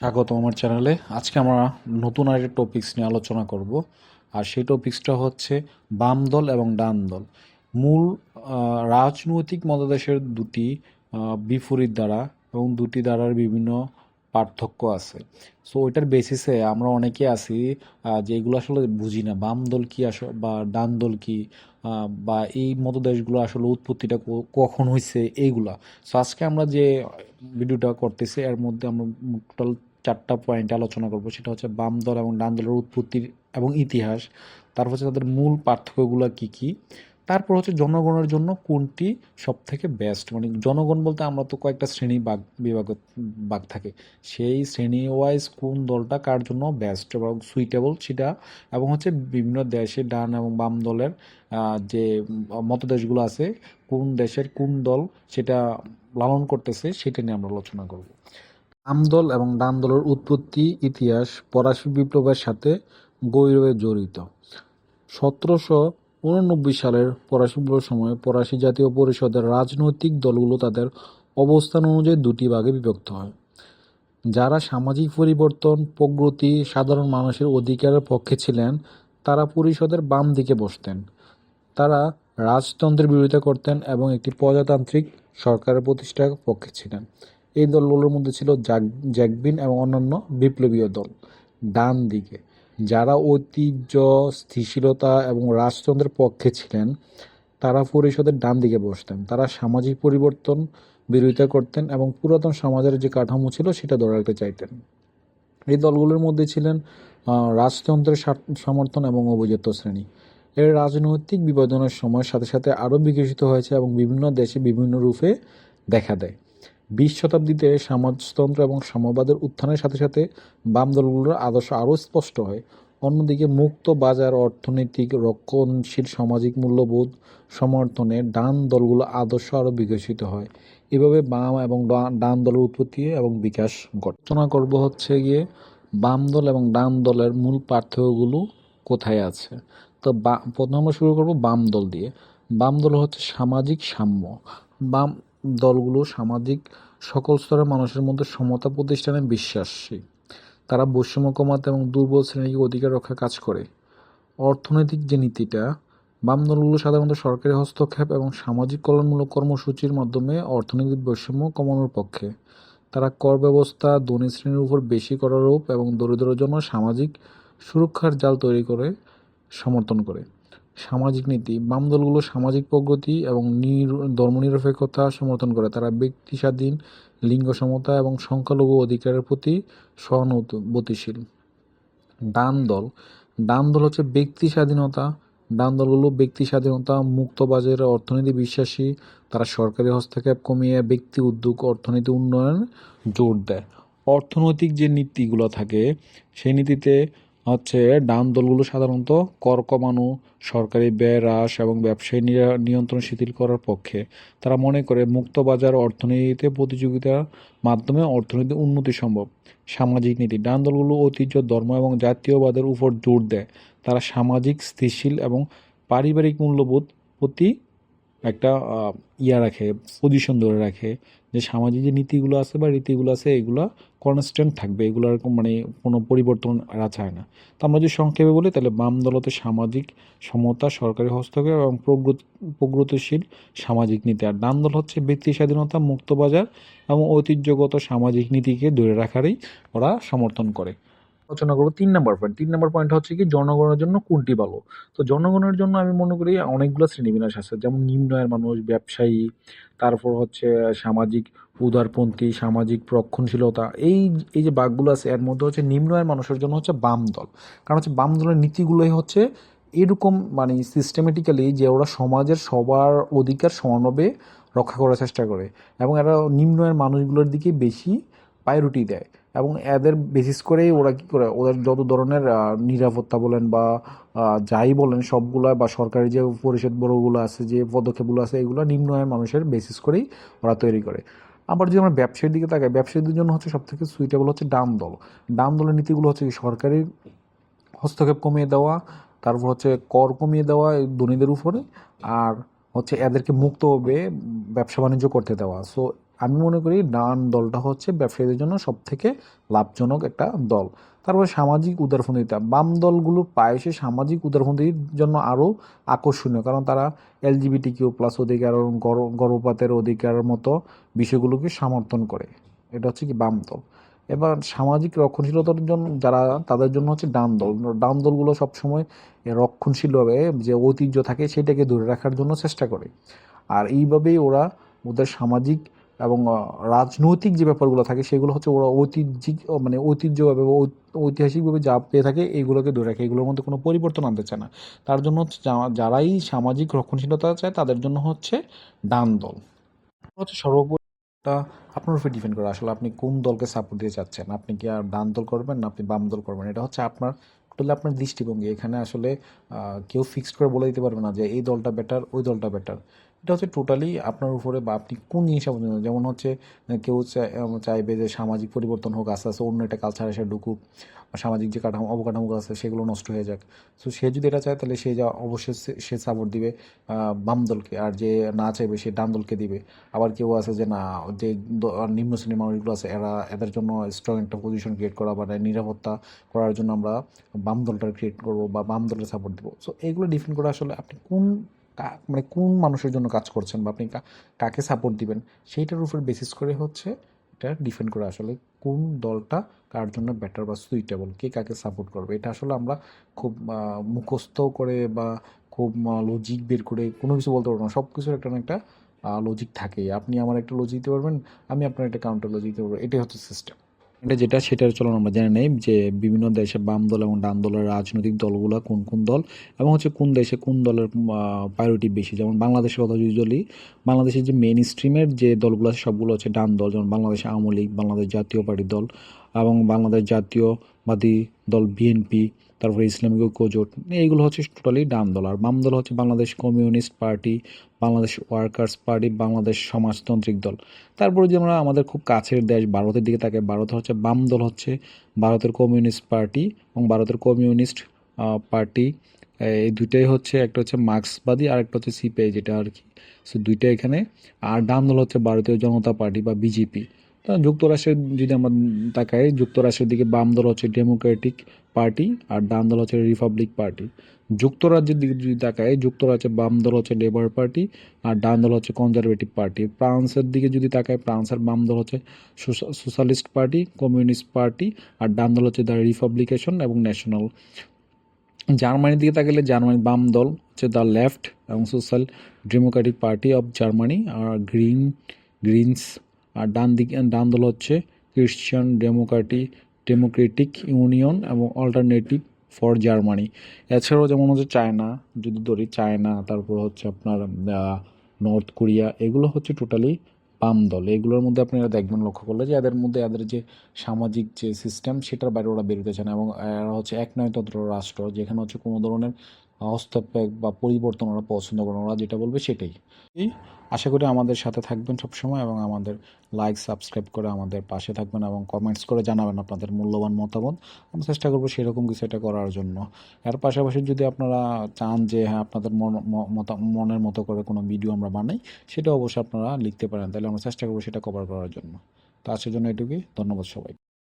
স্বাগত আমার চ্যানেলে। আজকে আমরা নতুন আরেকটা টপিকস নিয়ে আলোচনা করব। আর সেই টপিকসটা হচ্ছে বাম দল এবং ডান দল। মূল রাজনৈতিক মতাদর্শের দুটি বিপরীত দ্বারা এবং দুটি দ্বারার বিভিন্ন পার্থক্য আছে। সো ওইটার বেসিসে আমরা অনেকে আছি যে এগুলো আসলে বুঝি না। বাম দল কি আস, বা ডান দল কি বা এই মতদেশগুলো আসলে উৎপত্তিটা কখন হয়েছে এইগুলা। সো আজকে আমরা যে ভিডিওটা করতেছি, এর মধ্যে আমরা টোটাল চারটা পয়েন্ট আলোচনা করব। সেটা হচ্ছে বাম দল এবং ডান দলের উৎপত্তির এবং ইতিহাস। তারপর হচ্ছে তাদের মূল পার্থক্যগুলো কি কি? তারপর হচ্ছে জনগণের জন্য কোনটি সব থেকে বেস্ট মানে জনগণ বলতে আমরা তো কয়েকটা শ্রেণি ভাগ বিভাগ ভাগ থাকে। সেই শ্রেণি ওয়াইজ কোন দলটা কার জন্য বেস্ট এবং সুইটেবল সেটা এবং হচ্ছে বিভিন্ন দেশে ডান এবং বাম দলের যে মতদেশগুলো আছে, কোন দেশের কোন দল সেটা লালন করতেছে সেটা নিয়ে আমরা আলোচনা করব। বাম দল এবং ডান দলের উৎপত্তি ইতিহাস ফরাসি বিপ্লবের সাথে গভীরভাবে জড়িত। সতেরোশো উননব্বই সালের ফরাসি বিপ্লবের সময় ফরাসি জাতীয় পরিষদের রাজনৈতিক দলগুলো তাদের অবস্থান অনুযায়ী দুটি ভাগে বিভক্ত হয়। যারা সামাজিক পরিবর্তন, প্রগতি, সাধারণ মানুষের অধিকারের পক্ষে ছিলেন, তারা পরিষদের বাম দিকে বসতেন। তারা রাজতন্ত্রের বিরোধিতা করতেন এবং একটি প্রজাতান্ত্রিক সরকারের প্রতিষ্ঠার পক্ষে ছিলেন। এই দলগুলোর মধ্যে ছিল জ্যাকবিন এবং অন্যান্য বিপ্লবীয় দল ডান দিকে। যারা ঐতিহ্য, স্থিতিশীলতা এবং রাজতন্ত্রের পক্ষে ছিলেন, তারা পরিষদের ডান দিকে বসতেন। তারা সামাজিক পরিবর্তন বিরোধিতা করতেন এবং পুরাতন সমাজের যে কাঠামো ছিল, সেটা ধরে রাখতে চাইতেন। এই দলগুলোর মধ্যে ছিলেন রাজতন্ত্রের সমর্থন এবং অভিজাত শ্রেণি। এর রাজনৈতিক বিভাজনের সময়ের সাথে সাথে আরও বিকশিত হয়েছে এবং বিভিন্ন দেশে বিভিন্ন রূপে দেখা দেয়। বিশ শতাব্দীতে সমাজতন্ত্র এবং সমবাদের উত্থানের সাথে সাথে বাম দলগুলোর আদর্শ আরও স্পষ্ট হয়। অন্যদিকে মুক্ত বাজার, অর্থনৈতিক রক্ষণশীল সামাজিক মূল্যবোধ সমর্থনে ডান দলগুলো আদর্শ আরও বিকশিত হয়। এভাবে বাম এবং ডান দলের উৎপত্তি এবং বিকাশ ঘটে আলোচনা করব হচ্ছে গিয়ে বাম দল এবং ডান দলের মূল পার্থক্যগুলো কোথায় আছে। তো বা, প্রথমে আমরা শুরু করব বাম দল দিয়ে। বাম দল হচ্ছে সামাজিক সাম্য। বাম দলগুলো সামাজিক সকল স্তরের মানুষের মধ্যে সমতা প্রতিষ্ঠানে বিশ্বাসী। তারা বৈষম্য কমাতে এবং দুর্বল শ্রেণীকে অধিকার রক্ষা কাজ করে। অর্থনৈতিক যে নীতিটা, বাম দলগুলো সাধারণত সরকারি হস্তক্ষেপ এবং সামাজিক কল্যাণমূলক কর্মসূচির মাধ্যমে অর্থনৈতিক বৈষম্য কমানোর পক্ষে। তারা কর ব্যবস্থা ধনী শ্রেণির উপর বেশি করারোপ এবং দরিদ্রের জন্য সামাজিক সুরক্ষার জাল তৈরি করে, সমর্থন করে। সামাজিক নীতি, বাম দলগুলো সামাজিক প্রগতি এবং নির- ধর্মনিরপেক্ষতা সমর্থন করে। তারা ব্যক্তি স্বাধীন লিঙ্গ সমতা এবং সংখ্যালঘু অধিকারের প্রতি সহানুভূতিশীল। ডান দল। ডান দল হচ্ছে ব্যক্তি স্বাধীনতা ডান দলগুলো ব্যক্তি স্বাধীনতা মুক্ত বাজারে অর্থনীতি বিশ্বাসী। তারা সরকারি হস্তক্ষেপ কমিয়ে ব্যক্তি উদ্যোগ, অর্থনীতি উন্নয়ন জোর দেয়। অর্থনৈতিক যে নীতিগুলো থাকে, সেই নীতিতে হচ্ছে ডান দলগুলো সাধারণত কর কমানো, সরকারি ব্যয় হ্রাস এবং ব্যবসায়ী নিয়ন্ত্রণ শিথিল করার পক্ষে। তারা মনে করে মুক্ত বাজার অর্থনীতিতে প্রতিযোগিতার মাধ্যমে অর্থনীতি উন্নতি সম্ভব। সামাজিক নীতি, ডান দলগুলো ঐতিহ্য, ধর্ম এবং জাতীয়বাদের উপর জোর দেয়। তারা সামাজিক, স্থিতিশীল এবং পারিবারিক মূল্যবোধ প্রতি একটা ইয়া রাখে পজিশন ধরে রাখে। যে সামাজিক যে নীতিগুলো আছে বা রীতিগুলো আছে, এগুলো কনস্ট্যান্ট থাকবে। এগুলো এরকম মানে কোনো পরিবর্তন এরা চায় না। তো আমরা যদি সংক্ষেপে বলি, তাহলে বাম দলতে সামাজিক সমতা, সরকারি হস্তক্ষেপ এবং প্রগতিশীল সামাজিক নীতি। আর ডান দল হচ্ছে ব্যক্তি স্বাধীনতা, মুক্ত বাজার এবং ঐতিহ্যগত সামাজিক নীতিকে ধরে রাখারই ওরা সমর্থন করে। আলোচনা করব, তিন নম্বর পয়েন্ট তিন নম্বর পয়েন্ট হচ্ছে কি, জনগণের জন্য কোনটি ভালো? তো জনগণের জন্য আমি মনে করি অনেকগুলো শ্রেণীবিন্যাস আছে। যেমন নিম্ন আয়ের মানুষ, ব্যবসায়ী, তারপর হচ্ছে সামাজিক উদারপন্থী, সামাজিক রক্ষণশীলতা এই এই যে বাঘগুলো আছে, এর মধ্যে হচ্ছে নিম্ন আয়ের মানুষের জন্য হচ্ছে বাম দল। কারণ হচ্ছে বাম দলের নীতিগুলোই হচ্ছে এরকম মানে সিস্টেমেটিক্যালি যে ওরা সমাজের সবার অধিকার সমানভাবে রক্ষা করার চেষ্টা করে। এবং এরা নিম্ন আয়ের মানুষগুলোর দিকে বেশি প্রায়োরিটি দেয়। এবং এদের বেসিস করেই ওরা কি করে, ওদের যত ধরনের নিরাপত্তা বলেন বা যাই বলেন সবগুলা বা সরকারি যে পরিষদ বড়গুলো আছে, যে পদক্ষেপগুলো আছে, এগুলো নিম্ন আয়ের মানুষের বেসিস করেই ওরা তৈরি করে। আবার যদি আমরা ব্যবসায়ীর দিকে তাকাই, ব্যবসায়ীদের জন্য হচ্ছে সব থেকে সুইটেবল হচ্ছে ডান দল। ডান দলের নীতিগুলো হচ্ছে সরকারি হস্তক্ষেপ কমিয়ে দেওয়া, তারপর হচ্ছে কর কমিয়ে দেওয়া ধনীদের উপরে, আর হচ্ছে এদেরকে মুক্তভাবে ব্যবসা বাণিজ্য করতে দেওয়া। সো আমি মনে করি ডান দলটা হচ্ছে ব্যবসায়ীদের জন্য সব থেকে লাভজনক একটা দল। তারপরে সামাজিক উদারপন্থিতা বাম দলগুলো প্রায়শই সামাজিক উদারপন্থীর জন্য আরও আকর্ষণীয়, কারণ তারা এলজিবিটি কিউ প্লাস অধিকার গর্ভপাতের অধিকারের মতো বিষয়গুলোকে সমর্থন করে। এটা হচ্ছে কি বাম দল। এবার সামাজিক রক্ষণশীলতার জন্য যারা, তাদের জন্য হচ্ছে ডান দল। ডান দলগুলো সবসময় রক্ষণশীলভাবে যে ঐতিহ্য থাকে সেটাকে ধরে রাখার জন্য চেষ্টা করে। আর এইভাবেই ওরা ওদের সামাজিক এবং রাজনৈতিক যে ব্যাপারগুলো থাকে সেগুলো হচ্ছে ওরা ঐতিহ্যিক মানে ঐতিহ্যভাবে ঐতিহাসিকভাবে যা পেয়ে থাকে এইগুলোকে ধরে রাখে। এগুলোর মধ্যে কোনো পরিবর্তন আনতে চায় না। তার জন্য যারাই সামাজিক রক্ষণশীলতা চায় তাদের জন্য হচ্ছে ডান দল। হচ্ছে সর্বোপরিটা আপনার উপর ডিপেন্ড করে আসলে আপনি কোন দলকে সাপোর্ট দিতে চাচ্ছেন। আপনি কি আর ডান দল করবেন না আপনি বাম দল করবেন? এটা হচ্ছে আপনার টোটালি আপনার দৃষ্টিভঙ্গি। এখানে আসলে কেউ ফিক্সড করে বলে দিতে পারবে না যে এই দলটা বেটার ওই দলটা বেটার এটা হচ্ছে টোটালি আপনার উপরে বা আপনি কোন জিনিসটা পছন্দ যেমন হচ্ছে কেউ চাই- চাইবে যে সামাজিক পরিবর্তন হোক, আস্তে আস্তে অন্য একটা কালচার এসে ঢুকুক, বা সামাজিক যে কাঠামো অবকাঠামো আছে সেগুলো নষ্ট হয়ে যাক। সো সে যদি এটা চায়, তাহলে সে যা, অবশ্যই সে- সাপোর্ট দিবে বাম দলকে। আর যে না চাইবে, সে ডান দলকে দিবে। আবার কেউ আছে যে না, যে নিম্ন শ্রেণির মানুষগুলো আছে, এরা, এদের জন্য স্ট্রং একটা পজিশন ক্রিয়েট করা বা নিরাপত্তা করার জন্য আমরা বাম দলটা ক্রিয়েট করব বা বাম দলের সাপোর্ট দেবো। সো এইগুলো ডিফেন্ড করে আসলে আপনি কোন মানে কোন মানুষের জন্য কাজ করছেন বা আপনি কাকে সাপোর্ট দিবেন, সেইটার উপর বেসিস করে হচ্ছে এটা ডিফেন্ড করে আসলে কোন দলটা কার জন্য বেটার বা সুইটেবল কে কাকে সাপোর্ট করবে। এটা আসলে আমরা খুব মুখস্থ করে বা খুব লজিক বের করে কোনো কিছু বলতে পারব না। সব কিছুর একটা না একটা লজিক থাকে আপনি আমার একটা লজিক দিতে পারবেন, আমি আপনার একটা কাউন্টার লজিক দিতে পারব। এটাই হচ্ছে সিস্টেম এটা যেটা, সেটার চলন আমরা জেনে নেই যে বিভিন্ন দেশে বাম দল এবং ডান দলের রাজনৈতিক দলগুলো কোন কোন দল এবং হচ্ছে কোন দেশে কোন দলের প্রায়োরিটি বেশি। যেমন বাংলাদেশের কথা যদি বলি, বাংলাদেশের যে মেন স্ট্রিমের যে দলগুলো আছে, সবগুলো হচ্ছে ডান দল। যেমন বাংলাদেশ আওয়ামী লীগ, বাংলাদেশ জাতীয় পার্টি দল এবং বাংলাদেশ জাতীয়বাদী দল, বিএনপি তারপরে ইসলামিক ঐক্য, জোট, এইগুলো হচ্ছে টোটালি ডান দল। আর বাম দল হচ্ছে Bangladesh communist party, Bangladesh workers party, Bangladesh সমাজতান্ত্রিক দল। তারপরে যে আমরা আমাদের খুব কাছের দেশ ভারতের দিকে তাকে ভারত হচ্ছে, বাম দল হচ্ছে ভারতের কমিউনিস্ট পার্টি এবং ভারতের কমিউনিস্ট পার্টি। এই দুইটাই হচ্ছে, একটা হচ্ছে মার্ক্সবাদী আর একটা হচ্ছে সিপিআই যেটা আর কি। সো দুইটা এখানে। আর ডান দল হচ্ছে ভারতীয় জনতা পার্টি বা বিজেপি। তো যুক্তরাষ্ট্রের যদি আমরা তাকাই, যুক্তরাষ্ট্রের দিকে বাম দল হচ্ছে ডেমোক্রেটিক পার্টি আর ডান দল হচ্ছে রিপাবলিক পার্টি যুক্তরাজ্যের দিকে যদি তাকাই, যুক্তরাজ্যের বাম দল হচ্ছে লেবার পার্টি আর ডান দল হচ্ছে কনজারভেটিভ পার্টি ফ্রান্সের দিকে যদি তাকায় ফ্রান্সের বাম দল হচ্ছে সোশা- সোশ্যালিস্ট পার্টি কমিউনিস্ট পার্টি আর ডান দল হচ্ছে দ্য রিপাবলিকেশন এবং ন্যাশনাল জার্মানির দিকে তাকালে জার্মানির বাম দল হচ্ছে দ্য লেফট এবং social democratic party of Germany R green greens আর ডান দিকে, ডান দল হচ্ছে ক্রিশ্চিয়ান ডেমোক্রেটিক ডেমোক্রেটিক ইউনিয়ন এবং অল্টারনেটিভ ফর জার্মানি এছাড়াও যেমন হচ্ছে চায়না যদি ধরি চায়না তারপর হচ্ছে আপনার নর্থ কোরিয়া এগুলো হচ্ছে টোটালি বাম দল। এগুলোর মধ্যে আপনারা দেখবেন লক্ষ্য করলে যে এদের মধ্যে এদের যে সামাজিক যে সিস্টেম সেটার বাইরে ওরা বেরোতে চায় না এবং এরা হচ্ছে এক নয়তন্ত্র রাষ্ট্র, যেখানে হচ্ছে কোনো ধরনের হস্তক্ষেপ বা পরিবর্তন ওরা পছন্দ করে ওরা যেটা বলবে সেটাই। আশা করি আমাদের সাথে থাকবেন সবসময় এবং আমাদের লাইক সাবস্ক্রাইব করে আমাদের পাশে থাকবেন এবং কমেন্টস করে জানাবেন আপনাদের মূল্যবান মতামত। আমরা চেষ্টা করব সেরকম কিছু এটা করার জন্য। এর পাশাপাশি যদি আপনারা চান যে হ্যাঁ আপনাদের মন মনের মতো করে কোনো ভিডিও আমরা বানাই, সেটা অবশ্যই আপনারা লিখতে পারেন। তাহলে আমরা চেষ্টা করব সেটা কভার করার জন্য। তো আজকের জন্য এটুকুই। ধন্যবাদ সবাই